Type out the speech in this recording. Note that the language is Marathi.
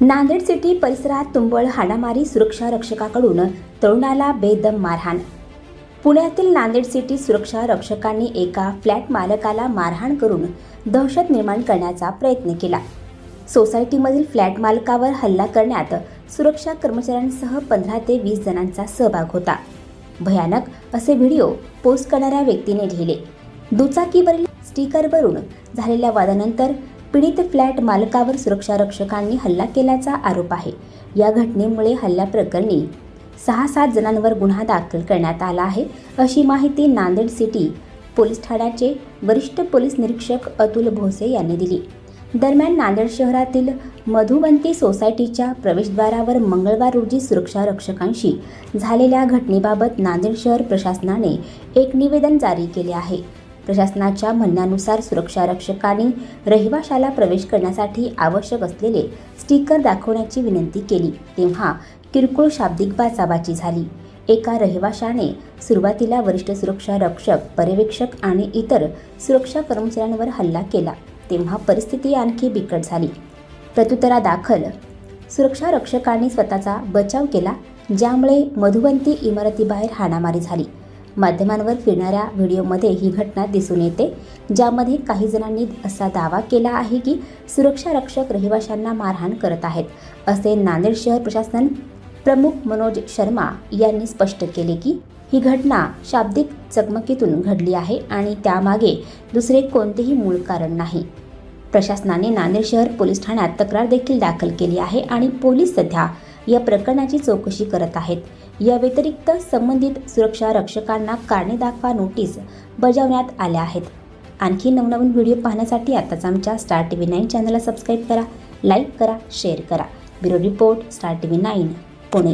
नांदेड सिटी परिसरात तुंबळ हाणामारी सुरक्षा रक्षकाकडून तरुणाला बेदम मारहाण. पुण्यातील नांदेड सिटी सुरक्षा रक्षकांनी एका फ्लॅट मालकाला मारहाण करून दहशत निर्माण करण्याचा प्रयत्न केला. सोसायटीमधील फ्लॅट मालकावर हल्ला करण्यात सुरक्षा कर्मचाऱ्यांसह पंधरा ते वीस जणांचा सहभाग होता. भयानक असे व्हिडिओ पोस्ट करणाऱ्या व्यक्तीने लिहिले. दुचाकीवरील स्टिकरवरून झालेल्या वादानंतर पीडित फ्लॅट मालकावर सुरक्षारक्षकांनी हल्ला केल्याचा आरोप आहे. या घटनेमुळे हल्ल्याप्रकरणी सहा सात जणांवर गुन्हा दाखल करण्यात आला आहे अशी माहिती नांदेड सिटी पोलीस ठाण्याचे वरिष्ठ पोलीस निरीक्षक अतुल भोसे यांनी दिली. दरम्यान नांदेड शहरातील मधुवंती सोसायटीच्या प्रवेशद्वारावर मंगळवार रोजी सुरक्षा रक्षकांशी झालेल्या घटनेबाबत नांदेड शहर प्रशासनाने एक निवेदन जारी केले आहे. प्रशासनाच्या म्हणण्यानुसार सुरक्षा रक्षकांनी रहिवाशाला प्रवेश करण्यासाठी आवश्यक असलेले स्टिकर दाखवण्याची विनंती केली. तेव्हा किरकोळ शाब्दिक बाचाबाची झाली. एका रहिवाशाने सुरुवातीला वरिष्ठ सुरक्षा रक्षक पर्यवेक्षक आणि इतर सुरक्षा कर्मचाऱ्यांवर हल्ला केला. तेव्हा परिस्थिती आणखी बिकट झाली. प्रत्युत्तरादाखल सुरक्षा रक्षकांनी स्वतःचा बचाव केला ज्यामुळे मधुवंती इमारतीबाहेर हाणामारी झाली. माध्यमांवर फिरणाऱ्या व्हिडिओमध्ये ही घटना दिसून येते ज्यामध्ये काही जणांनी असा दावा केला आहे की सुरक्षा रक्षक रहिवाशांना मारहाण करत आहेत असे नांदेड शहर प्रशासन प्रमुख मनोज शर्मा यांनी स्पष्ट केले की ही घटना शाब्दिक चकमकीतून घडली आहे आणि त्यामागे दुसरे कोणतेही मूळ कारण नाही. प्रशासनाने नांदेड शहर पोलीस ठाण्यात तक्रार देखील दाखल केली आहे आणि पोलीस सध्या या प्रकरणाची चौकशी करत आहेत. या व्यतिरिक्त संबंधित सुरक्षा रक्षकांना कारणे दाखवा नोटीस बजावण्यात आल्या आहेत. आणखी नवनवीन व्हिडिओ पाहण्यासाठी आताच आमच्या स्टार टी व्ही नाईन चॅनलला सबस्क्राईब करा लाईक करा शेअर करा. Bureau report star T V nine Pune.